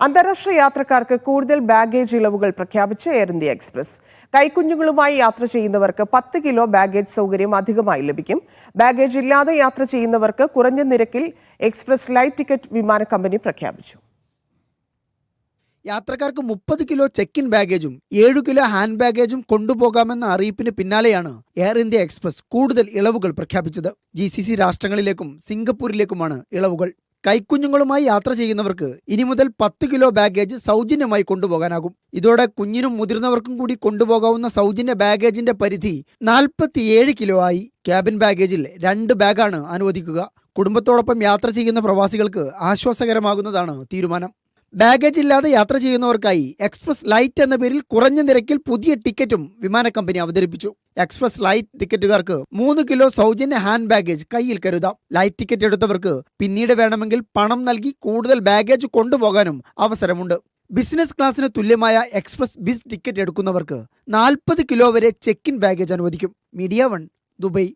അന്താരാഷ്ട്ര യാത്രക്കാർക്ക് കൂടുതൽ ബാഗേജ് ഇളവുകൾ പ്രഖ്യാപിച്ച് എയർ ഇന്ത്യ എക്സ്പ്രസ് കൈക്കുഞ്ഞുങ്ങളുമായി യാത്ര ചെയ്യുന്നവർക്ക് പത്ത് കിലോ ബാഗേജ് സൗകര്യം അധികമായി ലഭിക്കും. ബാഗേജ് ഇല്ലാതെ യാത്ര ചെയ്യുന്നവർക്ക് കുറഞ്ഞ നിരക്കിൽ എക്സ്പ്രസ് ലൈറ്റ് ടിക്കറ്റ് വിമാന കമ്പനി പ്രഖ്യാപിച്ചു. യാത്രക്കാർക്ക് മുപ്പത് കിലോ ചെക്ക് ഇൻ ബാഗേജും ഏഴു കിലോ ഹാൻഡ് ബാഗേജും കൊണ്ടുപോകാമെന്ന അറിയിപ്പിന് പിന്നാലെയാണ് എയർ ഇന്ത്യ എക്സ്പ്രസ് കൂടുതൽ ഇളവുകൾ പ്രഖ്യാപിച്ചത്. ജി രാഷ്ട്രങ്ങളിലേക്കും സിംഗപ്പൂരിലേക്കുമാണ് ഇളവുകൾ. കൈക്കുഞ്ഞുങ്ങളുമായി യാത്ര ചെയ്യുന്നവർക്ക് ഇനി മുതൽ പത്ത് കിലോ ബാഗേജ് സൗജന്യമായി കൊണ്ടുപോകാനാകും. ഇതോടെ കുഞ്ഞിനും മുതിർന്നവർക്കും കൂടി കൊണ്ടുപോകാവുന്ന സൗജന്യ ബാഗേജിന്റെ പരിധി നാൽപ്പത്തിയേഴ് കിലോ ആയി. ക്യാബിൻ ബാഗേജിൽ രണ്ട് ബാഗാണ് അനുവദിക്കുക. കുടുംബത്തോടൊപ്പം യാത്ര ചെയ്യുന്ന പ്രവാസികൾക്ക് ആശ്വാസകരമാകുന്നതാണ് തീരുമാനം. ബാഗേജ് ഇല്ലാതെ യാത്ര ചെയ്യുന്നവർക്കായി എക്സ്പ്രസ് ലൈറ്റ് എന്ന പേരിൽ കുറഞ്ഞ നിരക്കിൽ പുതിയ ടിക്കറ്റും വിമാന കമ്പനി അവതരിപ്പിച്ചു. എക്സ്പ്രസ് ലൈറ്റ് ടിക്കറ്റുകാർക്ക് മൂന്ന് കിലോ സൗജന്യ ഹാൻഡ് ബാഗേജ് കയ്യിൽ കരുതാം. ലൈറ്റ് ടിക്കറ്റ് എടുത്തവർക്ക് പിന്നീട് വേണമെങ്കിൽ പണം നൽകി കൂടുതൽ ബാഗേജ് കൊണ്ടുപോകാനും അവസരമുണ്ട്. ബിസിനസ് ക്ലാസ്സിന് തുല്യമായ എക്സ്പ്രസ് ബിസ് ടിക്കറ്റ് എടുക്കുന്നവർക്ക് നാൽപ്പത് കിലോ വരെ ചെക്ക് ഇൻ ബാഗേജ് അനുവദിക്കും. Media one Dubai